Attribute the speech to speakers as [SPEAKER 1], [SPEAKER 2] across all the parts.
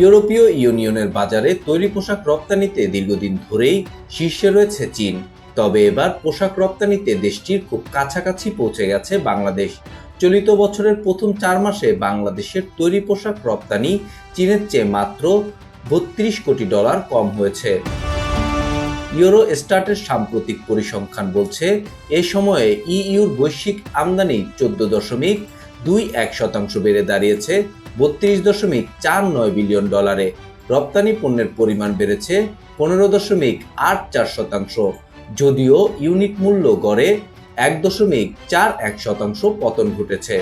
[SPEAKER 1] ইউরোপীয় ইউনিয়নের বাজারে তৈরি পোশাক রপ্তানিতে দীর্ঘদিন ধরেই শীর্ষে রয়েছে চীন। তবে এবার পোশাক রপ্তানিতে দেশটির খুব কাছাকাছি পৌঁছে গেছে বাংলাদেশ। চলিত বছরের প্রথম চার মাসে বাংলাদেশের তৈরি পোশাক রপ্তানি চীনের চেয়ে মাত্র বত্রিশ কোটি ডলার কম হয়েছে। ইউরো স্টার্টের সাম্প্রতিক পরিসংখ্যান বলছে, এ সময়ে ইইউর বৈশ্বিক আমদানি চোদ্দ দশমিক দুই এক শতাংশ বেড়ে দাঁড়িয়েছে। বত্রিশ দশমিক চার নয় বিলিয়ন ডলারে। রপ্তানি পণ্যের পরিমাণ বেড়েছে পনেরো দশমিক আট চার শতাংশ। যদিও ইউনিট মূল্য গড়ে এক দশমিক চার এক শতাংশ পতন ঘটেছে।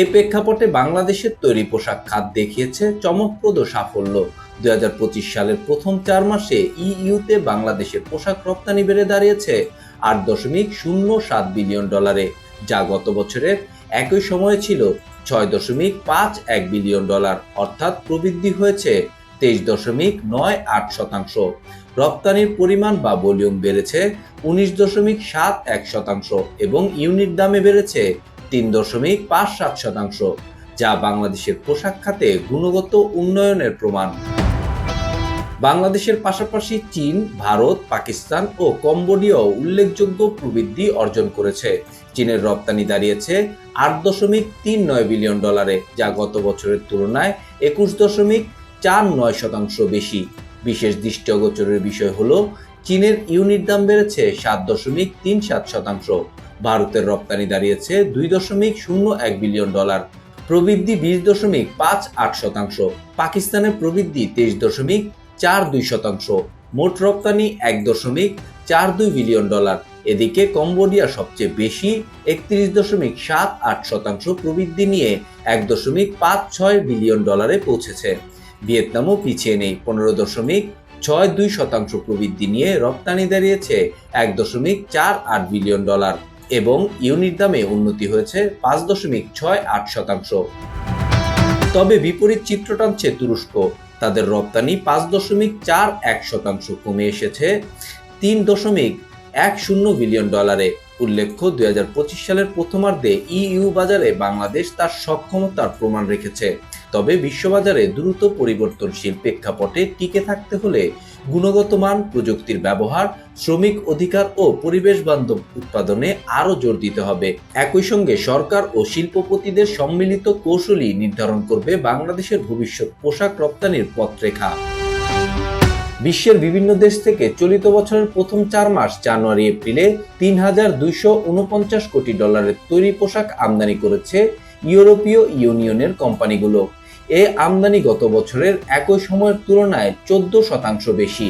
[SPEAKER 1] এ প্রেক্ষাপটে বাংলাদেশের তৈরি পোশাক খাত দেখিয়েছে চমকপ্রদ সাফল্য। দুই হাজার পঁচিশ সালের প্রথম চার মাসে ইইউতে বাংলাদেশের পোশাক রপ্তানি বেড়ে দাঁড়িয়েছে আট দশমিক শূন্য সাত বিলিয়ন ডলারে, যা গত বছরের একই সময়ে ছিল ছয় দশমিক পাঁচ এক বিলিয়ন ডলার, অর্থাৎ প্রবৃদ্ধি হয়েছে তেইশ দশমিক নয় আট শতাংশ। রপ্তানির পরিমাণ বা ভলিউম বেড়েছে উনিশ দশমিক সাত এক শতাংশ এবং ইউনিট দামে বেড়েছে তিন দশমিক পাঁচ সাত শতাংশ, যা বাংলাদেশের পোশাক খাতে গুণগত উন্নয়নের প্রমাণ। বাংলাদেশের পাশাপাশি চীন, ভারত, পাকিস্তান ও কম্বোডিয়াও উল্লেখযোগ্য প্রবৃদ্ধি অর্জন করেছে। চীনের রপ্তানি দাঁড়িয়েছে আট দশমিক তিন নয় বিলিয়ন ডলারে, যা গত বছরের তুলনায় একুশ দশমিক চার নয় শতাংশ বেশি। বিশেষ দৃষ্টি অগোচরের বিষয় হলো, চীনের ইউনিট দাম বেড়েছে সাত দশমিক তিন সাত শতাংশ। ভারতের রপ্তানি দাঁড়িয়েছে দুই দশমিক শূন্য এক বিলিয়ন ডলার, প্রবৃদ্ধি বিশ দশমিক পাঁচ আট শতাংশ। পাকিস্তানের প্রবৃদ্ধি তেইশ দশমিক চার দুই শতাংশ। মোট রপ্তানি এক দশমিক চার দুই বিলিয়ন ডলার। এদিকে কম্বোডিয়া সবচেয়ে বেশি, একত্রিশ দশমিক সাত আট শতাংশ প্রবৃদ্ধি নিয়ে এক দশমিক পাঁচ ছয় বিলিয়ন ডলারে পৌঁছেছে। ভিয়েতনামও পিছিয়ে নেই, পনেরো দশমিক ছয় দুই শতাংশ প্রবৃদ্ধি নিয়ে রপ্তানি দাঁড়িয়েছে এক দশমিক চার আট বিলিয়ন ডলার এবং ইউনিট দামে উন্নতি হয়েছে পাঁচ দশমিক ছয় আট শতাংশ। তবে বিপরীত চিত্র টানছে তুরস্ক। তাদের রপ্তানি পাঁচ দশমিক চার এক শতাংশ কমে এসেছে। তিন দশমিক এক শূন্য বিলিয়ন ডলারে। উল্লেখ্য, দুই হাজার পঁচিশ সালের প্রথমার্ধে ইইউ বাজারে বাংলাদেশ তার সক্ষমতার প্রমাণ রেখেছে। তবে বিশ্ববাজারে দ্রুত পরিবর্তনশীল প্রেক্ষাপটে টিকে থাকতে হলে গুণগত মান, প্রযুক্তির ব্যবহার, শ্রমিক অধিকার ও পরিবেশ বান্ধব উৎপাদনে আরও জোর দিতে হবে। একই সঙ্গে সরকার ও শিল্পপতিদের সম্মিলিত কৌশলই নির্ধারণ করবে বাংলাদেশের ভবিষ্যৎ পোশাক রপ্তানির পথরেখা। বিশ্বের বিভিন্ন দেশ থেকে চলিত বছরের প্রথম চার মাস, জানুয়ারি, এপ্রিলে, তিন হাজার দুইশো উনপঞ্চাশ কোটি ডলারের তৈরি পোশাক আমদানি করেছে ইউরোপীয় ইউনিয়নের কোম্পানিগুলো। এ আমদানি গত বছরের একই সময়ের তুলনায় চোদ্দ শতাংশ বেশি।